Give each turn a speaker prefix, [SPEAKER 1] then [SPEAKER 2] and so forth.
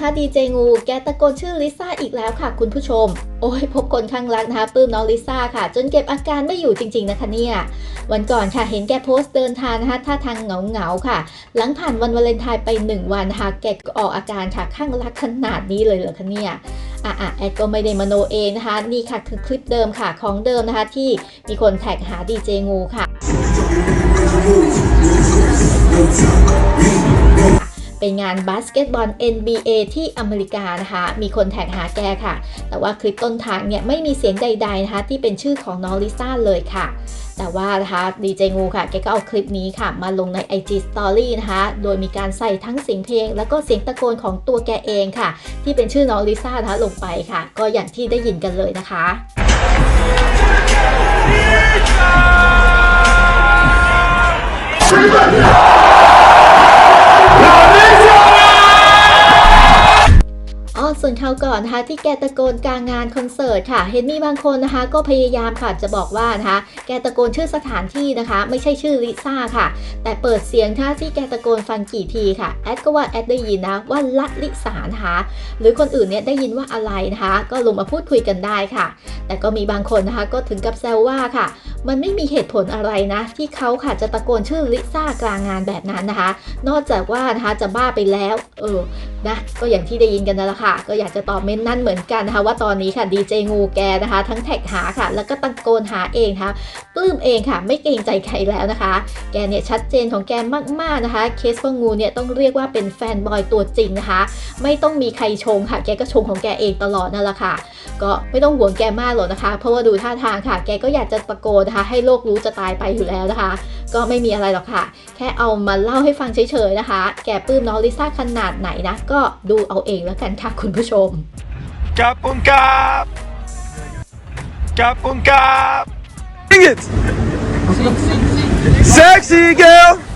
[SPEAKER 1] อีกแล้วเหรอคะดีเจงู แกตะโกนชื่อลิซ่าอีกแล้วค่ะ คุณผู้ชม โอ้ยพบคนข้างรักนะคะปลื้มน้องลิซ่าค่ะ จนเก็บอาการไม่อยู่จริง ๆนะคะเนี่ยวันก่อนค่ะเห็นแกโพสต์เดินทางนะคะท่าทางเหงาๆค่ะ หลังผ่านวันวาเลนไทน์ไป 1 วันนะคะแกก็ออกอาการค่ะข้างรักขนาดนี้เลยเหรอคะเนี่ยอะอะแอดก็ไม่ได้มโนเองนะคะ นี่ค่ะคือคลิปเดิมค่ะของเดิมนะคะที่มีคนแท็กหาดีเจงูค่ะ เป็นงานบาสเกตบอล NBA ที่อเมริกานะคะ มีคนแท็กหาแกค่ะ แต่ว่าคลิปต้นทางเนี่ยไม่มีเสียงใดๆนะคะ ที่เป็นชื่อของน้องลิซ่าเลยค่ะ แต่ว่านะคะดีเจงูค่ะ แกก็เอาคลิปนี้ค่ะ มาลงใน IG Story นะคะ โดยมีการใส่ทั้งเสียงเพลง แล้วก็เสียงตะโกนของตัวแกเองค่ะ ที่เป็นชื่อน้องลิซ่านะคะลงไปค่ะ ก็อย่างที่ได้ยินกันเลยนะคะอ๋ ส่วนคราวก่อนนะคะที่แกตะโกนกลางงานคอนเสิร์ตค่ะ เห็นมีบางคนนะคะ ก็พยายามค่ะจะบอกว่านะคะ แกตะโกนชื่อสถานที่นะคะ ไม่ใช่ชื่อลิซ่าค่ะ แต่เปิดเสียงท่าที่แกตะโกนฟังกี่ทีค่ะแอดก็ว่าแอดได้ยินนะว่าละลิสานะคะหรือคนอื่นเนี่ยได้ยินว่าอะไรนะคะ ก็ลงมาพูดคุยกันได้ค่ะ แต่ก็มีบางคนนะคะก็ถึงกับแซวว่าค่ะมันไม่มีเหตุผลอะไรนะ ที่เขาค่ะจะตะโกนชื่อลิซ่ากลางงานแบบนั้นนะคะ นอกจากว่านะคะจะบ้าไปแล้ว เออนะก็อย่างที่ได้ยินกันนั่นแหละค่ะ ก็อยากจะตอบเม้นนั่นเหมือนกันนะคะ ว่าตอนนี้ค่ะดีเจงูแกนะคะ ทั้งแท็กหาค่ะ แล้วก็ตะโกนหาเองค่ะปลื้มเองค่ะ ไม่เกรงใจใครแล้วนะคะ แกเนี่ยชัดเจนของแกมากๆนะคะ เคสว่างูเนี่ยต้องเรียกว่าเป็นแฟนบอยตัวจริงนะคะ ไม่ต้องมีใครชงค่ะ แกก็ชงของแกเองตลอดนั่นแหละค่ะก็ไม่ต้องห่วงแกมากหรอกนะคะ เพราะว่าดูท่าทางค่ะ แกก็อยากจะตะโกนนะคะให้โลกรู้จะตายไปอยู่แล้วนะคะ ก็ไม่มีอะไรหรอกค่ะ แค่เอามาเล่าให้ฟังเฉยๆนะคะ แกปลื้มน้องลิซ่าขนาดไหนนะ ก็ดูเอาเองแล้วกันค่ะคุณผู้ชม
[SPEAKER 2] Kapun kap! Kapun kap! Sing it! Sexy girl!